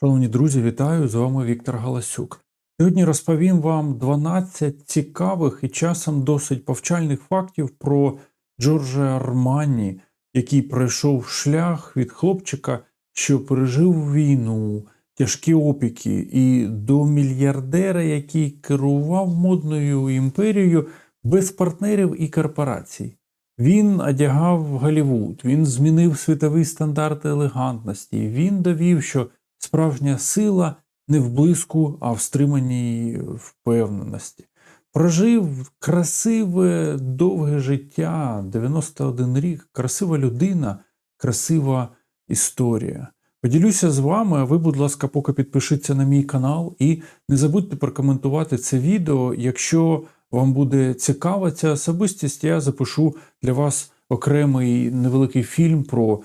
Шановні друзі, вітаю! З вами Віктор Галасюк. Сьогодні розповім вам 12 цікавих і часом досить повчальних фактів про Джорджа Армані, який пройшов шлях від хлопчика, що пережив війну, тяжкі опіки, і до мільярдера, який керував модною імперією без партнерів і корпорацій. Він одягав Голлівуд, він змінив світовий стандарт елегантності. Він довів, що справжня сила не в блиску, а в стриманій впевненості. Прожив красиве довге життя, 91 рік, красива людина, красива історія. Поділюся з вами, а ви, будь ласка, поки підпишіться на мій канал і не забудьте прокоментувати це відео. Якщо вам буде цікава ця особистість, я запишу для вас окремий невеликий фільм про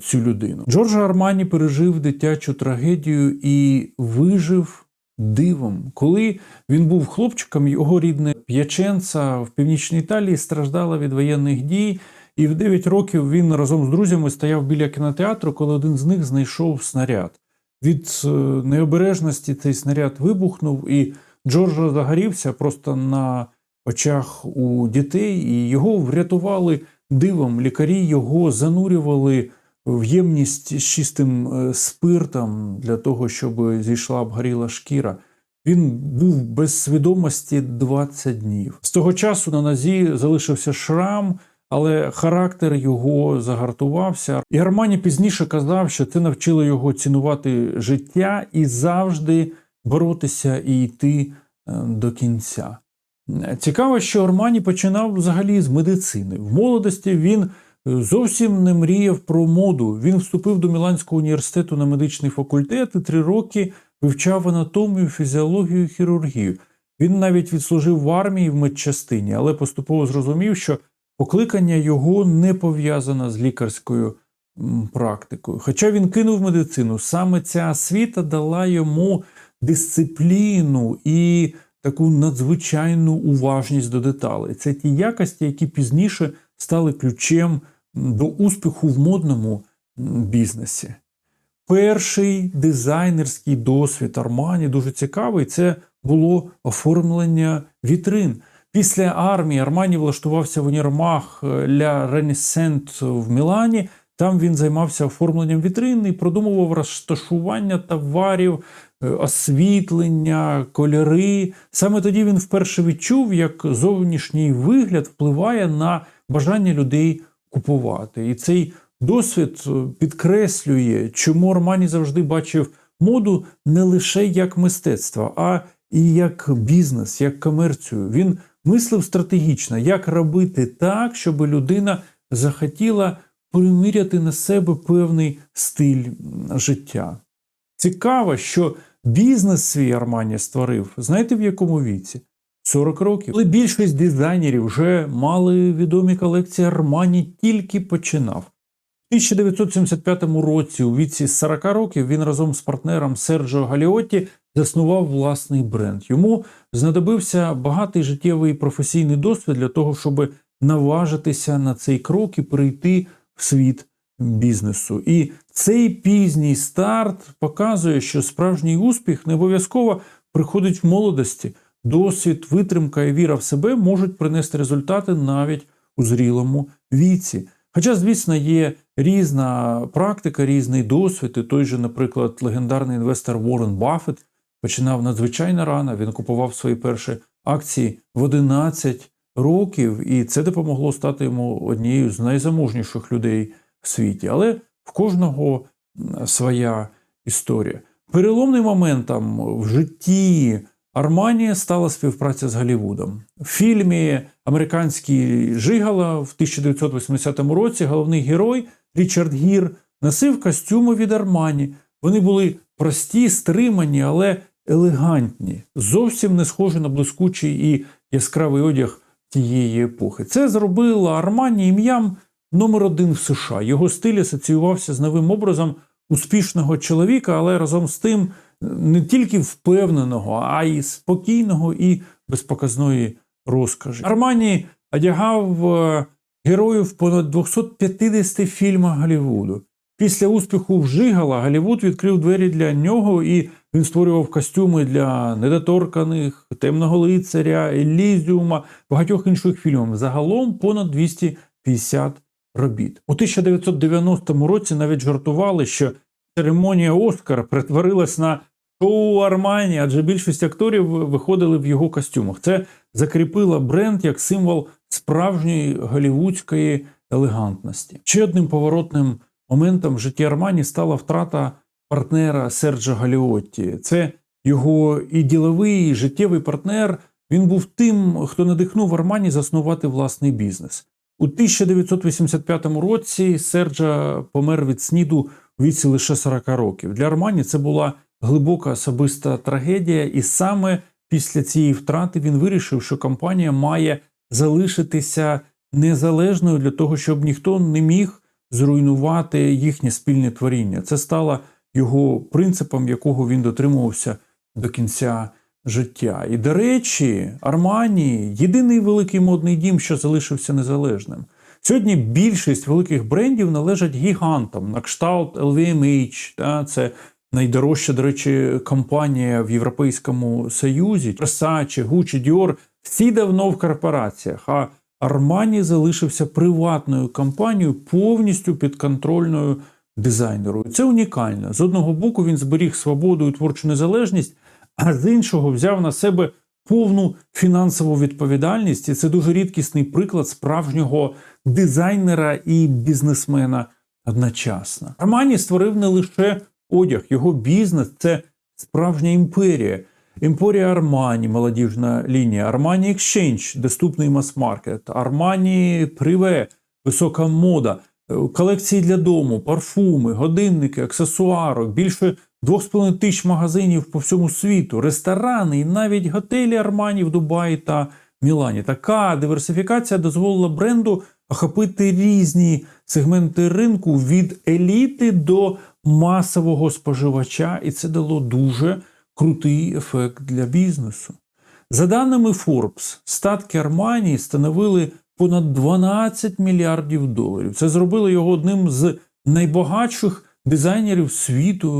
цю людину. Джорджо Армані пережив дитячу трагедію і вижив дивом. Коли він був хлопчиком, його рідне П'яченца в північній Італії страждала від воєнних дій. І в 9 років він разом з друзями стояв біля кінотеатру, коли один з них знайшов снаряд. Від е, необережності цей снаряд вибухнув, і Джорджо загорівся просто на очах у дітей, і його врятували дивом. Лікарі його занурювали в ємність з чистим е, спиртом для того, щоб зійшла обгоріла шкіра. Він був без свідомості 20 днів. З того часу на нозі залишився шрам, але характер його загартувався. І Армані пізніше казав, що це навчило його цінувати життя і завжди боротися і йти е, до кінця. Цікаво, що Армані починав взагалі з медицини. В молодості він зовсім не мріяв про моду. Він вступив до Міланського університету на медичний факультет і три роки вивчав анатомію, фізіологію, хірургію. Він навіть відслужив в армії в медчастині, але поступово зрозумів, що покликання його не пов'язане з лікарською практикою. Хоча він кинув медицину, саме ця освіта дала йому дисципліну і таку надзвичайну уважність до деталей. Це ті якості, які пізніше стали ключем до успіху в модному бізнесі. Перший дизайнерський досвід Армані дуже цікавий. Це було оформлення вітрин. Після армії Армані влаштувався в універмаг Ля Ренесент в Мілані. Там він займався оформленням вітрин і продумував розташування товарів, освітлення, кольори. Саме тоді він вперше відчув, як зовнішній вигляд впливає на бажання людей купувати. І цей досвід підкреслює, чому Армані завжди бачив моду не лише як мистецтво, а і як бізнес, як комерцію. Він мислив стратегічно, як робити так, щоб людина захотіла приміряти на себе певний стиль життя. Цікаво, що бізнес свій Армані створив, знаєте в якому віці? 40 років. Але більшість дизайнерів вже мали відомі колекції Армані, тільки починав. У 1975 році, у віці 40 років, він разом з партнером Серджо Галіотті заснував власний бренд. Йому знадобився багатий життєвий професійний досвід для того, щоб наважитися на цей крок і перейти в світ бізнесу. І цей пізній старт показує, що справжній успіх не обов'язково приходить в молодості. Досвід, витримка і віра в себе можуть принести результати навіть у зрілому віці. Хоча, звісно, є різна практика, різний досвід. І той же, наприклад, легендарний інвестор Уоррен Баффет починав надзвичайно рано. Він купував свої перші акції в 11 років, і це допомогло стати йому однією з найзаможніших людей в світі. Але в кожного своя історія. Переломним моментом в житті Армані стала співпраця з Голлівудом. В фільмі Американський Жигала в 1980 році головний герой Річард Гір носив костюми від Армані. Вони були прості, стримані, але елегантні, зовсім не схожі на блискучий і яскравий одяг тієї епохи. Це зробило Армані ім'ям номер один в США. Його стиль асоціювався з новим образом успішного чоловіка, але разом з тим не тільки впевненого, а й спокійного і безпоказної розкажі. Армані одягав героїв понад 250 фільмах Голлівуду. Після успіху в Жигала Голлівуд відкрив двері для нього, і він створював костюми для недоторканих, темного лицаря, Елізіума, багатьох інших фільмів. Загалом понад 250 робіт. У 1990 році навіть жартували, що церемонія Оскар перетворилась на шоу Армані, адже більшість акторів виходили в його костюмах. Це закріпило бренд як символ справжньої голівудської елегантності. Ще одним поворотним моментом в житті Армані стала втрата партнера Серджа Галіотті. Це його і діловий, і життєвий партнер. Він був тим, хто надихнув Армані заснувати власний бізнес. У 1985 році Серджа помер від сніду у віці лише 40 років. Для Армані це була глибока особиста трагедія, і саме після цієї втрати він вирішив, що компанія має залишитися незалежною для того, щоб ніхто не міг зруйнувати їхнє спільне творіння. Це стало його принципом, якого він дотримувався до кінця життя. І, до речі, Армані єдиний великий модний дім, що залишився незалежним. Сьогодні більшість великих брендів належать гігантам на кшталт LVMH, та, це найдорожча, до речі, компанія в Європейському Союзі, Versace, Gucci, Dior, всі давно в корпораціях. А Армані залишився приватною компанією, повністю підконтрольною дизайнеру. Це унікально. З одного боку він зберіг свободу і творчу незалежність, а з іншого взяв на себе повну фінансову відповідальність. І це дуже рідкісний приклад справжнього дизайнера і бізнесмена одночасно. Армані створив не лише одяг, його бізнес це справжня імперія. Імперія Армані, молодіжна лінія, Армані Exchange, доступний мас-маркет, Армані Приве, висока мода, колекції для дому, парфуми, годинники, аксесуари, більше 2,5 тисяч магазинів по всьому світу, ресторани і навіть готелі Армані в Дубаї та Мілані. Така диверсифікація дозволила бренду охопити різні сегменти ринку від еліти до масового споживача, і це дало дуже крутий ефект для бізнесу. За даними Forbes, статки Армані становили понад 12 мільярдів доларів. Це зробило його одним з найбагатших дизайнерів світу,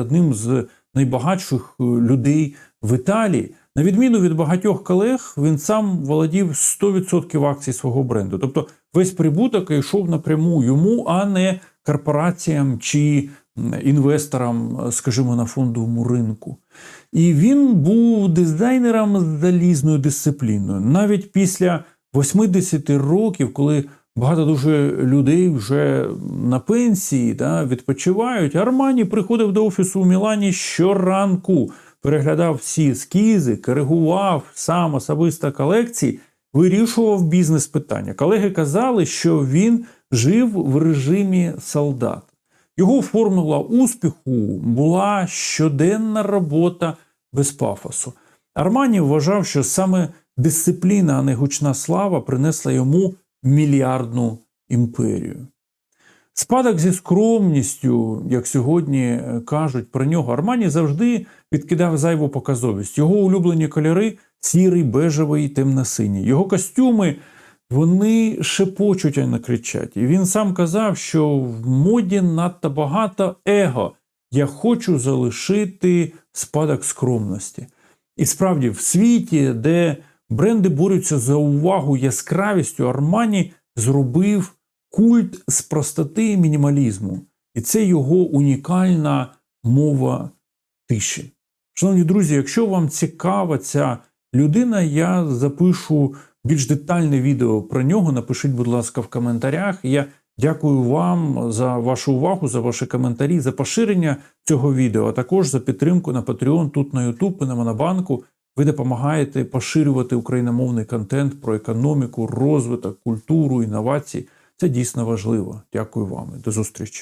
одним з найбагатших е, людей в Італії. На відміну від багатьох колег, він сам володів 100% акцій свого бренду. Тобто весь прибуток йшов напряму йому, а не корпораціям чи інвесторам, скажімо, на фондовому ринку. І він був дизайнером з залізною дисципліною. Навіть після 80 років, коли багато дуже людей вже на пенсії да, відпочивають, Армані приходив до офісу у Мілані щоранку, переглядав всі ескізи, коригував сам особисто колекції, вирішував бізнес-питання. Колеги казали, що він жив в режимі солдат. Його формула успіху була щоденна робота без пафосу. Армані вважав, що саме дисципліна, а не гучна слава, принесла йому мільярдну імперію. Спадок зі скромністю, як сьогодні кажуть про нього, Армані завжди відкидав зайву показовість. Його улюблені кольори сірий, бежевий, темно-синій. Його костюми вони шепочуть, а не кричать. І він сам казав, що в моді надто багато его. Я хочу залишити спадок скромності. І справді, в світі, де бренди борються за увагу яскравістю, Армані зробив культ з простоти і мінімалізму. І це його унікальна мова тиші. Шановні друзі, якщо вам цікава ця людина, я запишу більш детальне відео про нього. Напишіть, будь ласка, в коментарях. Я дякую вам за вашу увагу, за ваші коментарі, за поширення цього відео, а також за підтримку на Patreon, тут на YouTube і на Монобанку. Ви допомагаєте поширювати україномовний контент про економіку, розвиток, культуру, інновації. Це дійсно важливо. Дякую вам і до зустрічі.